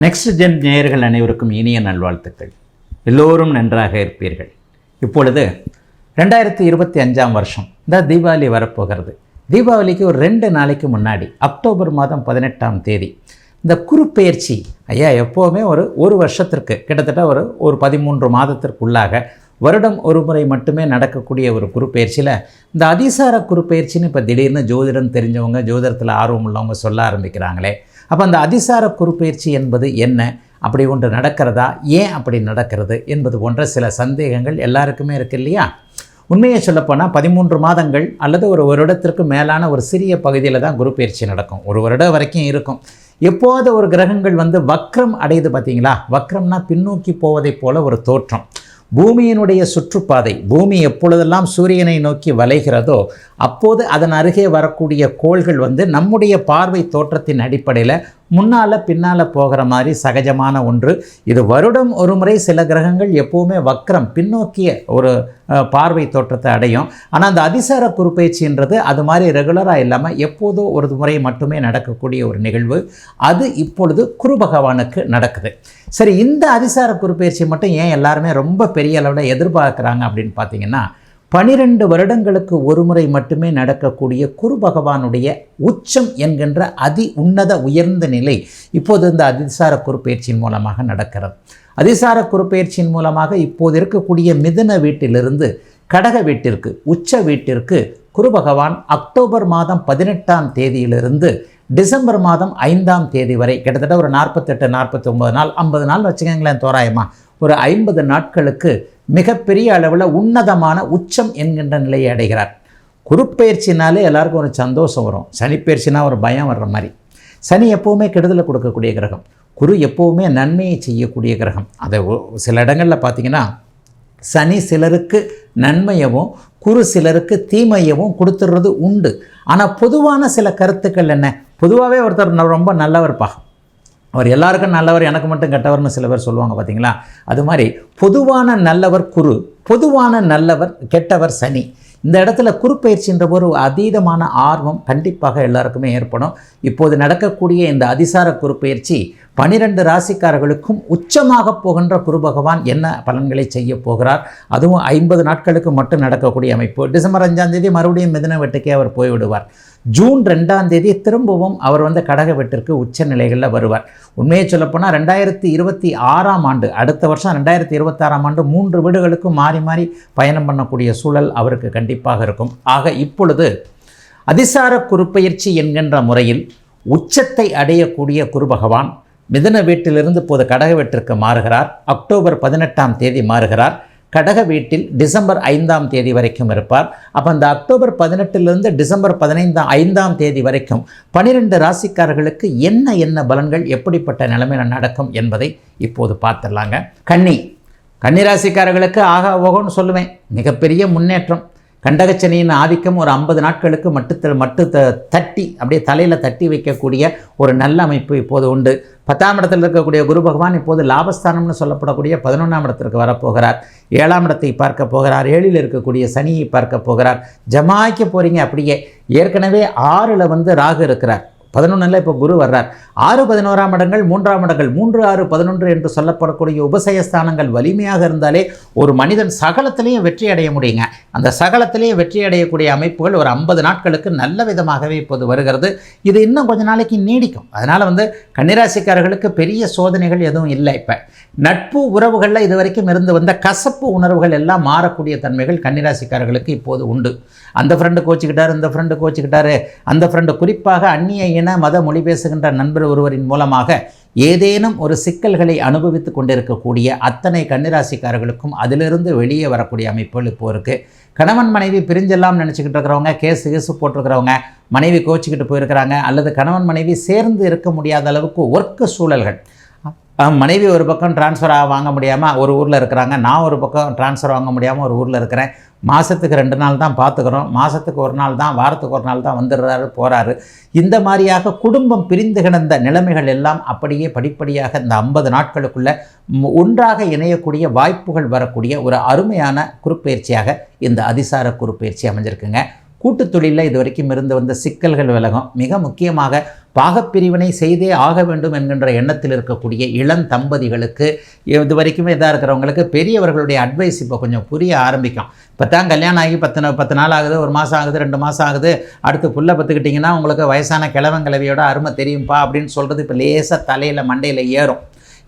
Next gen நேயர்கள் அனைவருக்கும் இனிய நல்வாழ்த்துக்கள். எல்லோரும் நன்றாக இருப்பீர்கள். இப்பொழுது ரெண்டாயிரத்தி இருபத்தி அஞ்சாம் வருஷம். இந்த தீபாவளி வரப்போகிறது. தீபாவளிக்கு ஒரு ரெண்டு நாளைக்கு முன்னாடி அக்டோபர் மாதம் பதினெட்டாம் தேதி இந்த குறுப்பெயர்ச்சி ஐயா எப்போவுமே ஒரு ஒரு வருஷத்திற்கு கிட்டத்தட்ட ஒரு ஒரு பதிமூன்று மாதத்திற்குள்ளாக வருடம் ஒரு முறை மட்டுமே நடக்கக்கூடிய ஒரு குறுப்பெயர்ச்சியில் இந்த அதிசார குறுப்பெயர்ச்சின்னு இப்போ திடீர்னு ஜோதிடம் தெரிஞ்சவங்க ஜோதிடத்தில் ஆர்வம் உள்ளவங்க சொல்ல ஆரம்பிக்கிறாங்களே அப்போ அந்த அதிசார குறுப்பெயர்ச்சி என்பது என்ன? அப்படி ஒன்று நடக்கிறதா? ஏன் அப்படி நடக்கிறது? என்பது போன்ற சில சந்தேகங்கள் எல்லாருக்குமே இருக்கு இல்லையா? உண்மையை சொல்லப்போனால் பதிமூன்று மாதங்கள் அல்லது ஒரு வருடத்திற்கு மேலான ஒரு சிறிய பகுதியில் தான் குரு பயிற்சி நடக்கும். ஒரு வருடம் வரைக்கும் இருக்கும். எப்போது ஒரு கிரகங்கள் வந்து வக்ரம் அடையுது பார்த்தீங்களா வக்ரம்னா பின்னோக்கி போவதைப் போல ஒரு தோற்றம். பூமியினுடைய சுற்றுப்பாதை பூமி எப்பொழுதெல்லாம் சூரியனை நோக்கி வளைகிறதோ அப்போது அதன் அருகே வரக்கூடிய கோள்கள் வந்து நம்முடைய பார்வை தோற்றத்தின் அடிப்படையில் முன்னால் பின்னால் போகிற மாதிரி சகஜமான ஒன்று. இது வருடம் ஒரு முறை சில கிரகங்கள் எப்போவுமே வக்ரம் பின்னோக்கிய ஒரு பார்வை தோற்றத்தை அடையும். ஆனால் அந்த அதிசார குறுப்பயிற்சின்றது அது மாதிரி ரெகுலராக இல்லாமல் எப்போதோ ஒரு முறை மட்டுமே நடக்கக்கூடிய ஒரு நிகழ்வு. அது இப்பொழுது குரு பகவானுக்கு நடக்குது. சரி இந்த அதிசார குறுப்பயிற்சி மட்டும் ஏன் எல்லாருமே ரொம்ப பெரிய அளவில் எதிர்பார்க்குறாங்க அப்படின்னு பார்த்தீங்கன்னா பனிரெண்டு வருடங்களுக்கு ஒரு முறை மட்டுமே நடக்கக்கூடிய குரு பகவானுடைய உச்சம் என்கின்ற அதி உன்னத உயர்ந்த நிலை இப்போது இந்த அதிசார குறுப்பெயர்ச்சியின் மூலமாக நடக்கிறது. அதிசார குறுப்பெயர்ச்சியின் மூலமாக இப்போது இருக்கக்கூடிய மிதுன வீட்டிலிருந்து கடக வீட்டிற்கு உச்ச வீட்டிற்கு குரு பகவான் அக்டோபர் மாதம் பதினெட்டாம் தேதியிலிருந்து டிசம்பர் மாதம் ஐந்தாம் தேதி வரை கிட்டத்தட்ட ஒரு நாற்பத்தெட்டு நாற்பத்தி ஒம்பது நாள் ஐம்பது நாள் வச்சுக்கோங்களேன் தோராயமாக ஒரு ஐம்பது நாட்களுக்கு மிகப்பெரிய அளவில் உன்னதமான உச்சம் என்கின்ற நிலையை அடைகிறார். குருப்பெயர்ச்சினாலே எல்லாருக்கும் ஒரு சந்தோஷம் வரும். சனிப்பெயர்ச்சினா ஒரு பயம் வர்ற மாதிரி. சனி எப்போவுமே கெடுதலை கொடுக்கக்கூடிய கிரகம். குரு எப்போவுமே நன்மையை செய்யக்கூடிய கிரகம். அதை சில இடங்களில் பார்த்தீங்கன்னா சனி சிலருக்கு நன்மையவும் குரு சிலருக்கு தீமையவும் கொடுத்துடுறது உண்டு. ஆனால் பொதுவான சில கருத்துக்கள் என்ன? பொதுவாகவே ஒருத்தர் ந- ரொம்ப நல்லவர்ப்பா அவர் எல்லாருக்கும் நல்லவர் எனக்கு மட்டும் கெட்டவர்னு சில பேர் சொல்லுவாங்க பார்த்தீங்களா அது மாதிரி பொதுவான நல்லவர் குரு பொதுவான நல்லவர் கெட்டவர் சனி. இந்த இடத்துல குறுப்பயிற்சின்ற ஒரு அதீதமான ஆர்வம் கண்டிப்பாக எல்லாருக்குமே ஏற்படும். இப்போது நடக்கக்கூடிய இந்த அதிசார குறுப்பெயர்ச்சி பனிரெண்டு ராசிக்காரர்களுக்கும் உச்சமாக போகின்ற குரு பகவான் என்ன பலன்களை செய்ய போகிறார்? அதுவும் ஐம்பது நாட்களுக்கு மட்டும் நடக்கக்கூடிய அமைப்பு. டிசம்பர் அஞ்சாம் தேதி மறுபடியும் மிதன வெட்டுக்கே அவர் போய்விடுவார். ஜூன் ரெண்டாம் தேதி திரும்பவும் அவர் வந்து கடக வெட்டிற்கு உச்ச நிலைகளில் வருவார். உண்மையை சொல்லப்போனால் ரெண்டாயிரத்தி இருபத்தி ஆறாம் ஆண்டு அடுத்த வருஷம் ரெண்டாயிரத்தி இருபத்தாறாம் ஆண்டு மூன்று வீடுகளுக்கும் மாறி மாறி பயணம் பண்ணக்கூடிய சூழல் அவருக்கு கண்டிப்பாக இருக்கும். ஆக இப்பொழுது அதிசார குறுப்பெயர்ச்சி என்கின்ற முறையில் உச்சத்தை அடையக்கூடிய குரு பகவான் மிதன வீட்டிலிருந்து போது கடக வீட்டிற்கு மாறுகிறார். அக்டோபர் பதினெட்டாம் தேதி மாறுகிறார். கடக வீட்டில் டிசம்பர் ஐந்தாம் தேதி வரைக்கும் இருப்பார். அப்போ அந்த அக்டோபர் பதினெட்டிலிருந்து டிசம்பர் பதினைந்தாம் ஐந்தாம் தேதி வரைக்கும் பனிரெண்டு ராசிக்காரர்களுக்கு என்ன என்ன பலன்கள் எப்படிப்பட்ட நிலைமையில் நடக்கும் என்பதை இப்போது பார்த்துடலாங்க. கன்னி. கன்னிராசிக்காரர்களுக்கு ஆகா ஓகோன்னு சொல்லுவேன். மிகப்பெரிய முன்னேற்றம். கண்டகச்சனியின் ஆதிக்கம் ஒரு ஐம்பது நாட்களுக்கு மட்டு மட்டு த தட்டி அப்படியே தலையில் தட்டி வைக்கக்கூடிய ஒரு நல்ல அமைப்பு இப்போது உண்டு. பத்தாம் இடத்தில் இருக்கக்கூடிய குரு பகவான் இப்போது லாபஸ்தானம்னு சொல்லப்படக்கூடிய பதினொன்றாம் இடத்திற்கு வரப்போகிறார். ஏழாம் இடத்தை பார்க்க போகிறார். ஏழில் இருக்கக்கூடிய சனியை பார்க்க போகிறார். ஜமாய்க்க போகிறீங்க அப்படியே. ஏற்கனவே ஆறில் வந்து ராகு இருக்கிறார். பதினொன்றில் இப்போ குரு வர்றார். ஆறு பதினோராம் இடங்கள் மூன்றாம் இடங்கள் மூன்று ஆறு பதினொன்று என்று சொல்லப்படக்கூடிய உபசயஸ்தானங்கள் வலிமையாக இருந்தாலே ஒரு மனிதன் சகலத்திலையும் வெற்றி அடைய முடியுங்க. அந்த சகலத்திலையும் வெற்றி அடையக்கூடிய அமைப்புகள் ஒரு ஐம்பது நாட்களுக்கு நல்ல விதமாகவே இப்போது வருகிறது. இது இன்னும் கொஞ்ச நாளைக்கு நீடிக்கும். அதனால் வந்து கன்னிராசிக்காரர்களுக்கு பெரிய சோதனைகள் எதுவும் இல்லை இப்போ. நட்பு உறவுகளில் இது வரைக்கும் இருந்து வந்த கசப்பு உணர்வுகள் எல்லாம் மாறக்கூடிய தன்மைகள் கன்னிராசிக்காரர்களுக்கு இப்போது உண்டு. அந்த ஃப்ரெண்டு கோச்சிக்கிட்டார் இந்த ஃப்ரெண்டு கோச்சிக்கிட்டாரு. அந்த ஃப்ரெண்டு குறிப்பாக அந்நிய என மத மொழி பேசுகின்ற நண்பர் ஒருவரின் மூலமாக ஏதேனும் ஒரு சிக்கல்களை அனுபவித்து கொண்டிருக்கக்கூடிய அத்தனை கன்னிராசிக்காரர்களுக்கும் அதிலிருந்து வெளியே வரக்கூடிய அமைப்புகள் இப்போ இருக்குது கணவன் மனைவி பிரிஞ்செல்லாம் நினச்சிக்கிட்டு இருக்கிறவங்க கேஸ் கேஸு போட்டிருக்கிறவங்க மனைவி கோச்சிக்கிட்டு போயிருக்கிறாங்க அல்லது கணவன் மனைவி சேர்ந்து இருக்க முடியாத அளவுக்கு ஒர்க்கு சூழல்கள். மனைவி ஒரு பக்கம் ட்ரான்ஸ்ஃபர் வாங்க முடியாமல் ஒரு ஊரில் இருக்கிறாங்க நான் ஒரு பக்கம் ட்ரான்ஸ்ஃபர் வாங்க முடியாமல் ஒரு ஊரில் இருக்கிறேன். மாதத்துக்கு ரெண்டு நாள் தான் பார்த்துக்கிறோம். மாதத்துக்கு ஒரு நாள் தான் வாரத்துக்கு ஒரு நாள் தான் வந்துடுறாரு போகிறாரு இந்த மாதிரியாக குடும்பம் பிரிந்து கிடந்த நிலைமைகள் எல்லாம் அப்படியே படிப்படியாக இந்த ஐம்பது நாட்களுக்குள்ளே ஒன்றாக இணையக்கூடிய வாய்ப்புகள் வரக்கூடிய ஒரு அருமையான குறுப்பெயர்ச்சியாக இந்த அதிசார குறுப்பெயர்ச்சி அமைஞ்சிருக்குங்க. கூட்டுத் தொழிலில் இது வரைக்கும் இருந்து வந்த சிக்கல்கள் விலகும். மிக முக்கியமாக பாகப்பிரிவினை செய்தே ஆக வேண்டும் என்கின்ற எண்ணத்தில் இருக்கக்கூடிய இளம் தம்பதிகளுக்கு இது வரைக்குமே இதாக இருக்கிறவங்களுக்கு பெரியவர்களுடைய அட்வைஸ் இப்போ கொஞ்சம் புரிய ஆரம்பிக்கும். இப்போ தான் கல்யாணம் ஆகி பத்து பத்து நாள் ஆகுது ஒரு மாதம் ஆகுது ரெண்டு மாதம் ஆகுது அடுத்து புல்லை பத்துக்கிட்டிங்கன்னா உங்களுக்கு வயசான கிழவன் கிழவியோட அருமை தெரியும்ப்பா அப்படின்னு சொல்கிறது இப்போ லேசாக தலையில் மண்டையில் ஏறும்.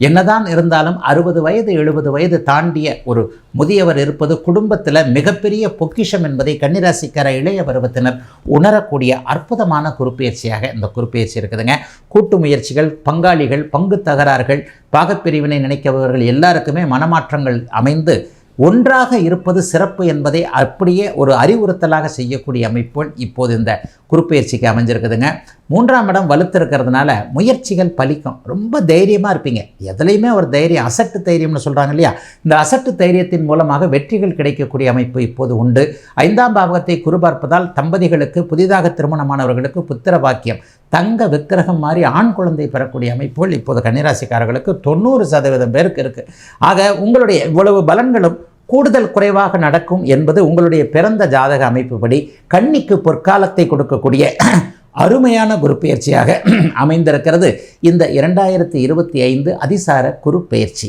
என்னதான் இருந்தாலும் அறுபது வயது எழுபது வயது தாண்டிய ஒரு முதியவர் இருப்பது குடும்பத்தில் மிகப்பெரிய பொக்கிஷம் என்பதை கன்னிராசிக்கார இளைய பருவத்தினர் உணரக்கூடிய அற்புதமான குறுப்பெயர்ச்சியாக இந்த குறுப்பெயர்ச்சி இருக்குதுங்க. கூட்டு முயற்சிகள் பங்காளிகள் பங்கு தகராறுகள் பாகப்பிரிவினை நினைக்கிறவர்கள் எல்லாருக்குமே மனமாற்றங்கள் அமைந்து ஒன்றாக இருப்பது சிறப்பு என்பதை அப்படியே ஒரு அறிவுறுத்தலாக செய்யக்கூடிய அமைப்பு இப்போது இந்த குறுப்பெயர்ச்சிக்கு அமைஞ்சிருக்குதுங்க. மூன்றாம் இடம் வலுத்திருக்கிறதுனால முயற்சிகள் பலிக்கும். ரொம்ப தைரியமாக இருப்பீங்க. எதுலேயுமே ஒரு தைரியம் அசட்டு தைரியம்னு சொல்கிறாங்க இல்லையா? இந்த அசட்டு தைரியத்தின் மூலமாக வெற்றிகள் கிடைக்கக்கூடிய அமைப்பு இப்போது உண்டு. ஐந்தாம் பாவகத்தை குறுபார்ப்பதால் தம்பதிகளுக்கு புதிதாக திருமணமானவர்களுக்கு புத்திர பாக்கியம் தங்க விக்கிரகம் மாதிரி ஆண் குழந்தை பெறக்கூடிய அமைப்புகள் இப்போது கன்னிராசிக்காரர்களுக்கு தொண்ணூறு சதவீதம் பேருக்கு இருக்குது ஆக உங்களுடைய இவ்வளவு பலன்களும் கூடுதல் குறைவாக நடக்கும் என்பது உங்களுடைய பிறந்த ஜாதக அமைப்புப்படி கன்னிக்கு பொற்காலத்தை கொடுக்கக்கூடிய அருமையான குருப்பெயர்ச்சியாக அமைந்திருக்கிறது இந்த இரண்டாயிரத்தி இருபத்தி ஐந்து அதிசார குருப்பெயர்ச்சி